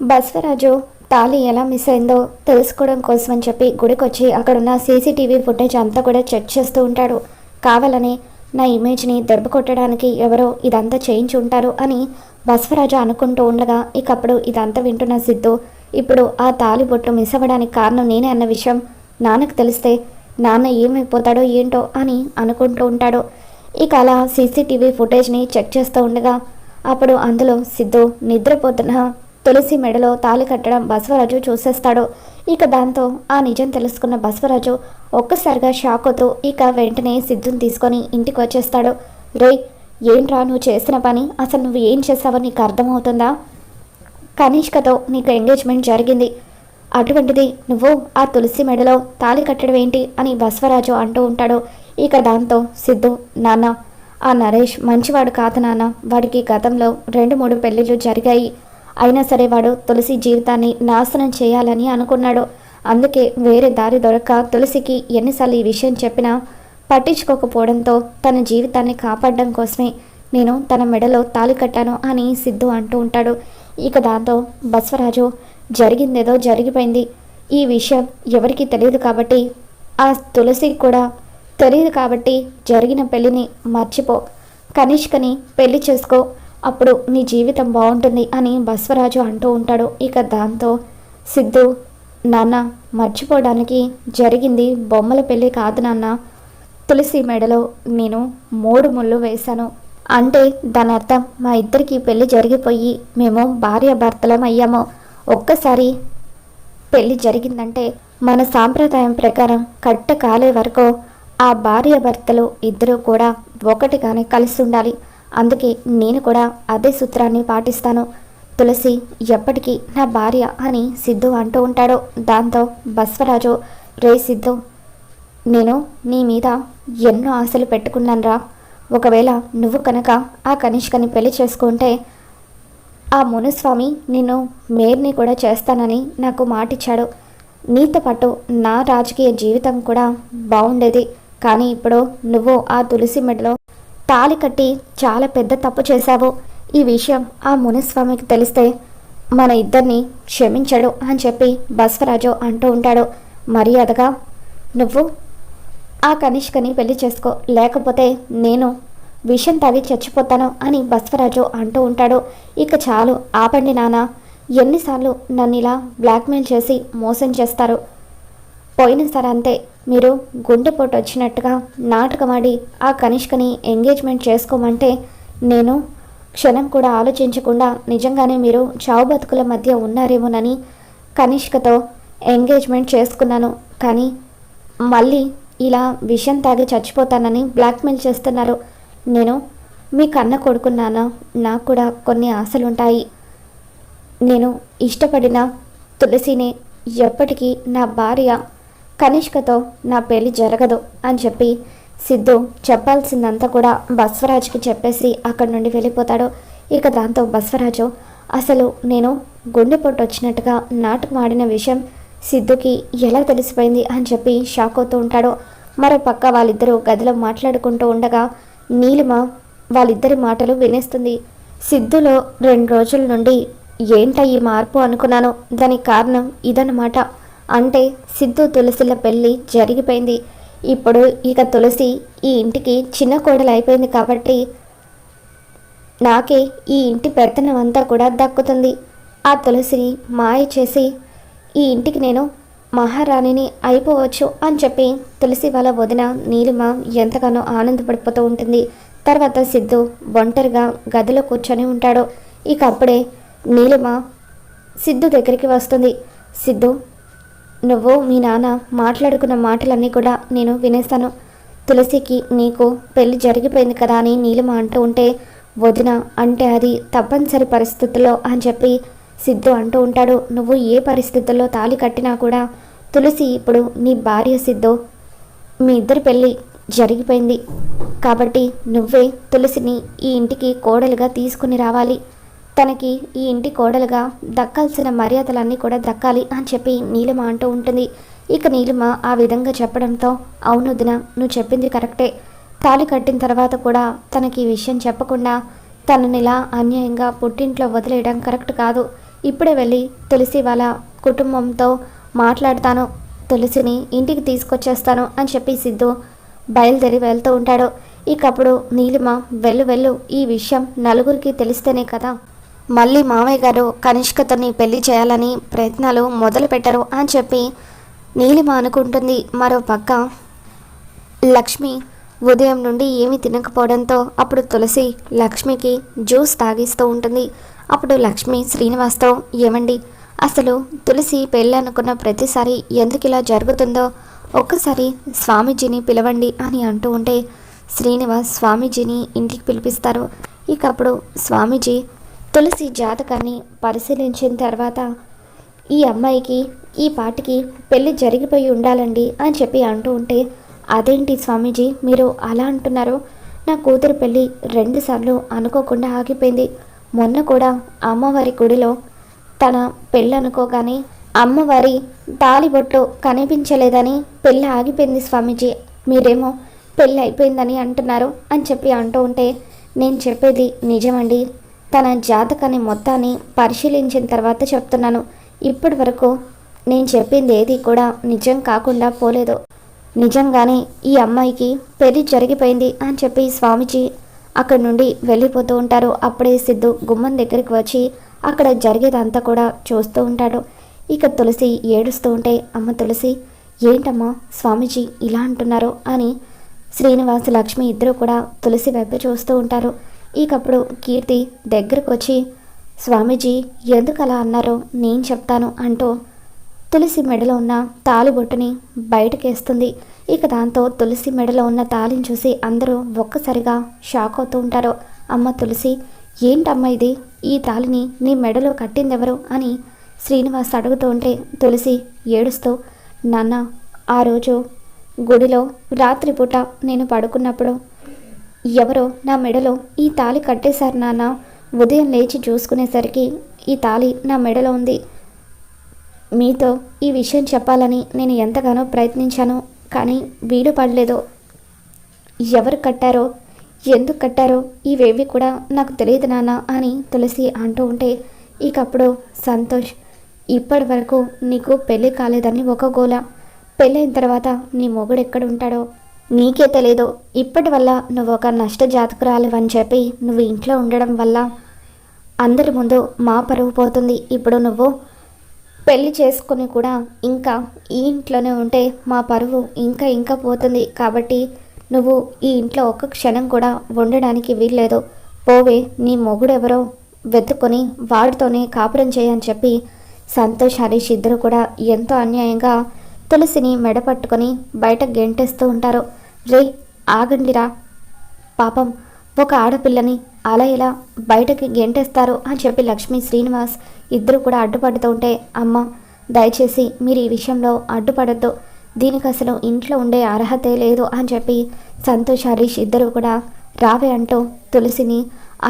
బస్వరాజు తాళి ఎలా మిస్ అయిందో తెలుసుకోవడం కోసం అని చెప్పి గుడికొచ్చి అక్కడున్న సీసీటీవీ ఫుటేజ్ అంతా కూడా చెక్ చేస్తూ ఉంటాడు. కావాలని నా ఇమేజ్ని దెబ్బ కొట్టడానికి ఎవరో ఇదంతా చేయించి ఉంటారు అని బస్వరాజు అనుకుంటూ ఉండగా ఇక అప్పుడు ఇదంతా వింటున్న సిద్ధు ఇప్పుడు ఆ తాళి బొట్టు మిస్ అవ్వడానికి కారణం నేనే అన్న విషయం నాన్నకు తెలిస్తే నాన్న ఏమైపోతాడో ఏంటో అని అనుకుంటూ ఉంటాడు. ఇక అలా సీసీటీవీ ఫుటేజ్ని చెక్ చేస్తూ ఉండగా అప్పుడు అందులో సిద్ధు నిద్రపోతున్న తులసి మెడలో తాళి కట్టడం బసవరాజు చూసేస్తాడు. ఇక దాంతో ఆ నిజం తెలుసుకున్న బసవరాజు ఒక్కసారిగా షాక్ అవుతూ ఇక వెంటనే సిద్ధుని తీసుకొని ఇంటికి వచ్చేస్తాడు. రే ఏంట్రా నువ్వు చేసిన పని? అసలు నువ్వు ఏం చేసావో నీకు అర్థమవుతుందా? కనిష్కతో నీకు ఎంగేజ్మెంట్ జరిగింది. అటువంటిది నువ్వు ఆ తులసి మెడలో తాళి కట్టడం ఏంటి అని బస్వరాజు అంటూ ఉంటాడు. ఇక దాంతో సిద్ధు నాన్న ఆ నరేష్ మంచివాడు కాదు నాన్న. వాడికి గతంలో రెండు మూడు పెళ్ళిళ్ళు జరిగాయి. అయినా సరే వాడు తులసి జీవితాన్ని నాశనం చేయాలని అనుకున్నాడు. అందుకే వేరే దారి దొరక్క తులసికి ఎన్నిసార్లు ఈ విషయం చెప్పినా పట్టించుకోకపోవడంతో తన జీవితాన్ని కాపాడడం కోసమే నేను తన మెడలో తాళి కట్టాను అని సిద్ధు అంటూ ఉంటాడు. ఇక దాంతో బస్వరాజు జరిగిందేదో జరిగిపోయింది. ఈ విషయం ఎవరికీ తెలియదు కాబట్టి ఆ తులసికి కూడా తెలియదు కాబట్టి జరిగిన పెళ్ళిని మర్చిపో. కనిష్కని పెళ్ళి చేసుకో. అప్పుడు నీ జీవితం బాగుంటుంది అని బస్వరాజు అంటూ ఉంటాడు. ఇక దాంతో సిద్ధు నాన్న మర్చిపోవడానికి జరిగింది బొమ్మల పెళ్ళి కాదు నాన్న. తులసి మెడలో నేను మూడు ముళ్ళు వేశాను. అంటే దాని అర్థం మా ఇద్దరికి పెళ్ళి జరిగిపోయి మేము భార్యాభర్తలం అయ్యాము. ఒక్కసారి పెళ్ళి జరిగిందంటే మన సాంప్రదాయం ప్రకారం కట్ట కాలే వరకు ఆ భార్యాభర్తలు ఇద్దరూ కూడా ఒకటిగానే కలిసి ఉండాలి. అందుకే నేను కూడా అదే సూత్రాన్ని పాటిస్తాను. తులసి ఎప్పటికీ నా భార్య అని సిద్ధు అంటూ ఉంటాడో. దాంతో బస్వరాజు రే సిద్ధు నేను నీ మీద ఎన్నో ఆశలు పెట్టుకున్నానురా ఒకవేళ నువ్వు కనుక ఆ కనిష్కని పెళ్ళి చేసుకుంటే ఆ మునుస్వామి నిన్ను మేర్ని కూడా చేస్తానని నాకు మాటిచ్చాడు. నీతో పాటు నా రాజకీయ జీవితం కూడా బాగుండేది. కానీ ఇప్పుడు నువ్వు ఆ తులసి మెడలో తాళి కట్టి చాలా పెద్ద తప్పు చేశావు. ఈ విషయం ఆ మునిస్వామికి తెలిస్తే మన ఇద్దరిని క్షమించడు అని చెప్పి బస్వరాజు అంటూ ఉంటాడు. మర్యాదగా నువ్వు ఆ కనిష్కని పెళ్ళి చేసుకో. లేకపోతే నేను విషం తాగి చచ్చిపోతాను అని బస్వరాజు అంటూ ఉంటాడు. ఇక చాలు ఆపండి నాన్న. ఎన్నిసార్లు నన్ను ఇలా బ్లాక్మెయిల్ చేసి మోసం చేస్తారు. పోయినసారి అంతే మీరు గుండెపోటు వచ్చినట్టుగా నాటకమాడి ఆ కనిష్కని ఎంగేజ్మెంట్ చేసుకోమంటే నేను క్షణం కూడా ఆలోచించకుండా నిజంగానే మీరు చావు బతుకుల మధ్య ఉన్నారేమోనని కనిష్కతో ఎంగేజ్మెంట్ చేసుకున్నాను. కానీ మళ్ళీ ఇలా విషయం తాగి చచ్చిపోతానని బ్లాక్మెయిల్ చేస్తున్నారు. నేను మీ కన్న కొడుకున్నానా? నాకు కూడా కొన్ని ఆశలుంటాయి. నేను ఇష్టపడిన తులసిని ఎప్పటికీ నా భార్య కనిష్కతో నా పెళ్ళి జరగదు అని చెప్పి సిద్ధు చెప్పాల్సిందంతా కూడా బస్వరాజ్కి చెప్పేసి అక్కడి నుండి వెళ్ళిపోతాడు. ఇక దాంతో బస్వరాజు అసలు నేను గుండెపోటు వచ్చినట్టుగా నాటకం ఆడిన విషయం సిద్ధుకి ఎలా తెలిసిపోయింది అని చెప్పి షాక్ అవుతూ ఉంటాడు. మరో పక్క వాళ్ళిద్దరూ గదిలో మాట్లాడుకుంటూ ఉండగా నీలిమ వాళ్ళిద్దరి మాటలు వినేస్తుంది. సిద్ధులో రెండు రోజుల నుండి ఏంట ఈ మార్పు అనుకున్నాను. దానికి కారణం ఇదన్నమాట. అంటే సిద్ధు తులసిల పెళ్ళి జరిగిపోయింది. ఇప్పుడు ఇక తులసి ఈ ఇంటికి చిన్న కోడలు అయిపోయింది కాబట్టి నాకే ఈ ఇంటి పెత్తనం అంతా కూడా దక్కుతుంది. ఆ తులసిని మాయ చేసి ఈ ఇంటికి నేను మహారాణిని అయిపోవచ్చు అని చెప్పి తులసి వాళ్ళ వదిన నీలిమ ఎంతగానో ఆనందపడిపోతూ ఉంటుంది. తర్వాత సిద్ధు ఒంటరిగా గదిలో కూర్చొని ఉంటాడు. ఇక అప్పుడే నీలిమ సిద్ధు దగ్గరికి వస్తుంది. సిద్ధు నువ్వు మీ నాన్న మాట్లాడుకున్న మాటలన్నీ కూడా నేను వినేస్తాను. తులసికి నీకు పెళ్ళి జరిగిపోయింది కదా అని నీలిమ అంటూ ఉంటే వదిన అంటే అది తప్పనిసరి పరిస్థితుల్లో అని చెప్పి సిద్ధు అంటూ ఉంటాడు. నువ్వు ఏ పరిస్థితుల్లో తాళి కట్టినా కూడా తులసి ఇప్పుడు నీ భార్య సిద్ధు. మీ ఇద్దరి పెళ్ళి జరిగిపోయింది. కాబట్టి నువ్వే తులసిని ఈ ఇంటికి కోడలుగా తీసుకుని రావాలి. తనకి ఈ ఇంటి కోడలుగా దక్కాల్సిన మర్యాదలన్నీ కూడా దక్కాలి అని చెప్పి నీలిమ అంటూ ఉంటుంది. ఇక నీలిమ ఆ విధంగా చెప్పడంతో అవును వదిన నువ్వు చెప్పింది కరెక్టే. తాళి కట్టిన తర్వాత కూడా తనకి ఈ విషయం చెప్పకుండా తనని ఇలా అన్యాయంగా పుట్టింట్లో వదిలేయడం కరెక్ట్ కాదు. ఇప్పుడే వెళ్ళి తులసి వాళ్ళ కుటుంబంతో మాట్లాడతాను. తులసిని ఇంటికి తీసుకొచ్చేస్తాను అని చెప్పి సిద్ధు బయలుదేరి వెళ్తూ ఉంటాడు. ఇకప్పుడు నీలిమ వెళ్ళు వెళ్ళు ఈ విషయం నలుగురికి తెలిస్తేనే కదా మళ్ళీ మామయ్య గారు కనిష్కతని పెళ్ళి చేయాలని ప్రయత్నాలు మొదలు పెట్టరు అని చెప్పి నీలిమ అనుకుంటుంది మరో పక్క. లక్ష్మి ఉదయం నుండి ఏమీ తినకపోవడంతో అప్పుడు తులసి లక్ష్మికి జ్యూస్ తాగిస్తూ ఉంటుంది. అప్పుడు లక్ష్మి శ్రీనివాస్తో ఏమండి అసలు తులసి పెళ్ళనుకున్న ప్రతిసారి ఎందుకు ఇలా జరుగుతుందో ఒక్కసారి స్వామీజీని పిలవండి అని అంటూ ఉంటే శ్రీనివాస్ స్వామీజీని ఇంటికి పిలిపిస్తారు. ఇక అప్పుడు స్వామీజీ తులసి జాతకాన్ని పరిశీలించిన తర్వాత ఈ అమ్మాయికి ఈ పాటికి పెళ్ళి జరిగిపోయి ఉండాలండి అని చెప్పి అంటూ ఉంటే అదేంటి స్వామీజీ మీరు అలా అంటున్నారు? నా కూతురు పెళ్ళి రెండుసార్లు అనుకోకుండా ఆగిపోయింది. మొన్న కూడా అమ్మవారి గుడిలో తన పెళ్ళి అనుకోగానే అమ్మవారి తాలిబొట్టు కనిపించలేదని పెళ్ళి ఆగిపోయింది స్వామీజీ. మీరేమో పెళ్ళి అయిపోయిందని అంటున్నారు అని చెప్పి అంటూ ఉంటే నేను చెప్పేది నిజమండి. తన జాతకాన్ని మొత్తాన్ని పరిశీలించిన తర్వాత చెప్తున్నాను. ఇప్పటి వరకు నేను చెప్పింది ఏది కూడా నిజం కాకుండా పోలేదు. నిజంగానే ఈ అమ్మాయికి పెళ్ళి జరిగిపోయింది అని చెప్పి స్వామీజీ అక్కడి నుండి వెళ్ళిపోతూ ఉంటారు. అప్పుడే సిద్ధు గుమ్మం దగ్గరికి వచ్చి అక్కడ జరిగేదంతా కూడా చూస్తూ ఉంటాడు. ఇక తులసి ఏడుస్తూ ఉంటే అమ్మ తులసి ఏంటమ్మా స్వామీజీ ఇలా అంటున్నారు? అని శ్రీనివాస లక్ష్మి ఇద్దరు కూడా తులసి వైపు చూస్తూ ఉంటారు. ఇకప్పుడు కీర్తి దగ్గరకు వచ్చి స్వామీజీ ఎందుకు అలా అన్నారో నేను చెప్తాను అంటూ తులసి మెడలో ఉన్న తాలుబొట్టుని బయటకేస్తుంది. ఇక దాంతో తులసి మెడలో ఉన్న తాలిని చూసి అందరూ ఒక్కసారిగా షాక్ అవుతూ ఉంటారు. అమ్మ తులసి ఏంటమ్మ ఇది? ఈ తాలిని నీ మెడలో కట్టిందెవరు? అని శ్రీనివాస్ అడుగుతూ ఉంటే తులసి ఏడుస్తూ నాన్న ఆ రోజు గుడిలో రాత్రిపూట నేను పడుకున్నప్పుడు ఎవరో నా మెడలో ఈ తాళి కట్టేశారు నాన్న. ఉదయం లేచి చూసుకునేసరికి ఈ తాళి నా మెడలో ఉంది. మీతో ఈ విషయం చెప్పాలని నేను ఎంతగానో ప్రయత్నించాను కానీ వీలు పడలేదు. ఎవరు కట్టారో ఎందుకు కట్టారో ఇవేవి కూడా నాకు తెలియదు నాన్న అని తులసి అంటూ ఉంటే ఇకప్పుడు సంతోష్ ఇప్పటి వరకు నీకు పెళ్ళి కాలేదని ఒక గోల. పెళ్ళైన తర్వాత నీ మొగుడు ఎక్కడ ఉంటాడో నీకే తెలియదు ఇప్పటి వల్ల నువ్వు ఒక నష్ట జాతకురాలివని చెప్పి నువ్వు ఇంట్లో ఉండడం వల్ల అందరి ముందు మా పరువు పోతుంది. ఇప్పుడు నువ్వు పెళ్ళి చేసుకుని కూడా ఇంకా ఈ ఇంట్లోనే ఉంటే మా పరువు ఇంకా ఇంకా పోతుంది. కాబట్టి నువ్వు ఈ ఇంట్లో ఒక్క క్షణం కూడా ఉండడానికి వీల్లేదు. పోవే నీ మొగుడెవరో వెతుక్కొని వాడితోనే కాపురం చేయని చెప్పి సంతోష్ హరీష్ ఇద్దరు కూడా ఎంతో అన్యాయంగా తులసిని మెడపట్టుకొని బయట గెంటేస్తూ ఉంటారు. రే ఆగండిరా. పాపం ఒక ఆడపిల్లని అలా ఇలా బయటకి గెంటేస్తారు అని చెప్పి లక్ష్మి శ్రీనివాస్ ఇద్దరు కూడా అడ్డుపడుతూ ఉంటే అమ్మ దయచేసి మీరు ఈ విషయంలో అడ్డుపడద్దు. దీనికి అసలు ఇంట్లో ఉండే అర్హతే లేదు అని చెప్పి సంతోష్ హరీష్ ఇద్దరు కూడా రావే అంటూ తులసిని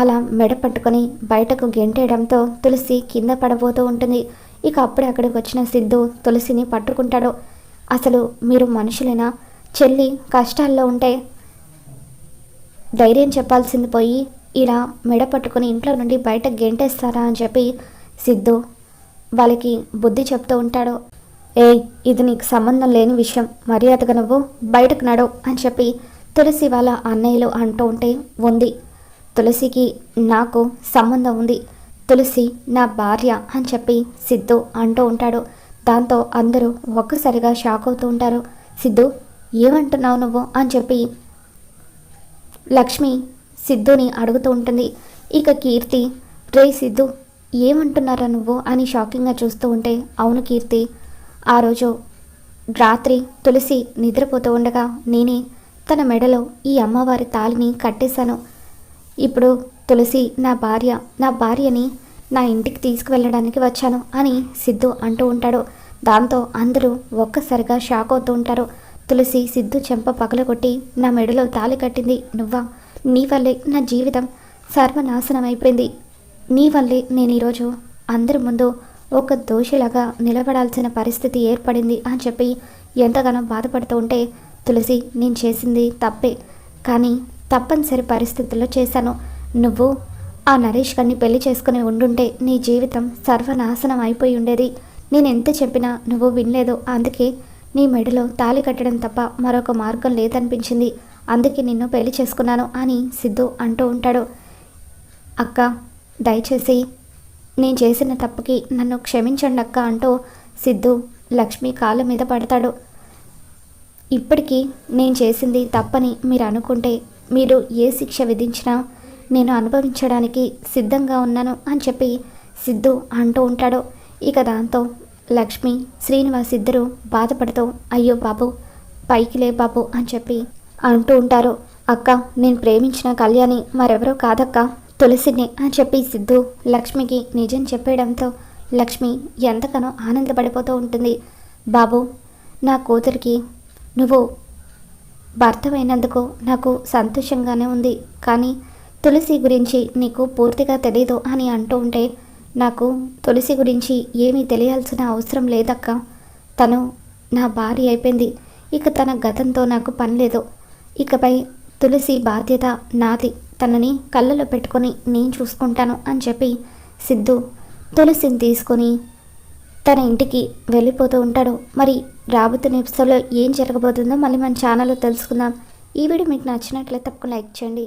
అలా మెడ పట్టుకొని బయటకు గెంటేయడంతో తులసి కింద పడబోతూ ఉంటుంది. ఇక అప్పుడే అక్కడికి వచ్చిన సిద్ధు తులసిని పట్టుకుంటాడు. అసలు మీరు మనుషులేనా? చెల్లి కష్టాల్లో ఉంటే ధైర్యం చెప్పాల్సింది పోయి ఇలా మెడ పట్టుకుని ఇంట్లో నుండి బయట గెంటేస్తారా అని చెప్పి సిద్ధు వాళ్ళకి బుద్ధి చెప్తూ ఉంటాడు. ఏయ్ ఇది నీకు సంబంధం లేని విషయం. మర్యాదగా నువ్వు బయటకు నడవు అని చెప్పి తులసి వాళ్ళ అన్నయ్యలు అంటూ ఉంటే ఉంది. తులసికి నాకు సంబంధం ఉంది. తులసి నా భార్య అని చెప్పి సిద్ధు అంటూ ఉంటాడు. దాంతో అందరూ ఒక్కసారిగా షాక్ అవుతూ ఉంటారు. సిద్ధు ఏమంటున్నావు నువ్వు అని చెప్పి లక్ష్మి సిద్ధుని అడుగుతూ ఉంటుంది. ఇక కీర్తి రే సిద్ధు ఏమంటున్నారా నువ్వు? అని షాకింగ్గా చూస్తూ ఉంటే అవును కీర్తి ఆ రోజు రాత్రి తులసి నిద్రపోతూ ఉండగా నేనే తన మెడలో ఈ అమ్మవారి తాళిని కట్టేశాను. ఇప్పుడు తులసి నా భార్య నా భార్యని నా ఇంటికి తీసుకువెళ్ళడానికి వచ్చాను అని సిద్ధు అంటూ ఉంటాడు. దాంతో అందరూ ఒక్కసారిగా షాక్ అవుతూ ఉంటారు. తులసి సిద్ధు చెంప పగలగొట్టి నా మెడలో తాళి కట్టింది. నువ్వా? నీ వల్లే నా జీవితం సర్వనాశనం అయిపోయింది నీ వల్లే నేను ఈరోజు అందరి ముందు ఒక దోషిలాగా నిలబడాల్సిన పరిస్థితి ఏర్పడింది అని చెప్పి ఎంతగానో బాధపడుతూ ఉంటే తులసి నేను చేసింది తప్పే. కానీ తప్పనిసరి పరిస్థితుల్లో చేశాను. నువ్వు ఆ నరేష్ గారిని పెళ్ళి చేసుకుని ఉండుంటే నీ జీవితం సర్వనాశనం అయిపోయి ఉండేది. నేను ఎంత చెప్పినా నువ్వు వినలేదు. అందుకే నీ మెడలో తాళి కట్టడం తప్ప మరొక మార్గం లేదనిపించింది. అందుకే నిన్ను పెళ్ళి చేసుకున్నాను అని సిద్ధు అంటూ ఉంటాడు. అక్క దయచేసి నేను చేసిన తప్పుకి నన్ను క్షమించండి అక్క అంటూ సిద్ధు లక్ష్మి కాళ్ళ మీద పడతాడు. ఇప్పటికీ నేను చేసింది తప్పని మీరు అనుకుంటే మీరు ఏ శిక్ష విధించినా నేను అనుభవించడానికి సిద్ధంగా ఉన్నాను అని చెప్పి సిద్ధు అంటూ ఉంటాడు. ఇక దాంతో లక్ష్మి శ్రీనివాస్ ఇద్దరు బాధపడుతూ అయ్యో బాబు పైకి లే బాబు అని చెప్పి అంటూ ఉంటారు. అక్క నేను ప్రేమించిన కళ్యాణి మరెవరో కాదక్క తులసిని అని చెప్పి సిద్ధు లక్ష్మికి నిజం చెప్పేయడంతో లక్ష్మి ఎంతగానో ఆనందపడిపోతూ ఉంటుంది. బాబు నా కూతురికి నువ్వు భర్తమైనందుకు నాకు సంతోషంగానే ఉంది. కానీ తులసి గురించి నీకు పూర్తిగా తెలీదు అని అంటూ ఉంటే నాకు తులసి గురించి ఏమీ తెలియాల్సిన అవసరం లేదక్క. తను నా భార్య అయిపోయింది. ఇక తన గతంతో నాకు పని లేదు. ఇకపై తులసి బాధ్యత నాది. తనని కళ్ళలో పెట్టుకొని నేను చూసుకుంటాను అని చెప్పి సిద్ధు తులసిని తీసుకొని తన ఇంటికి వెళ్ళిపోతూ ఉంటాడు. మరి రాబోతున్న ఎపిసోడ్లో ఏం జరగబోతుందో మళ్ళీ మన ఛానల్లో తెలుసుకుందాం. ఈ వీడియో మీకు నచ్చినట్లయితే తప్పకుండా లైక్ చేయండి.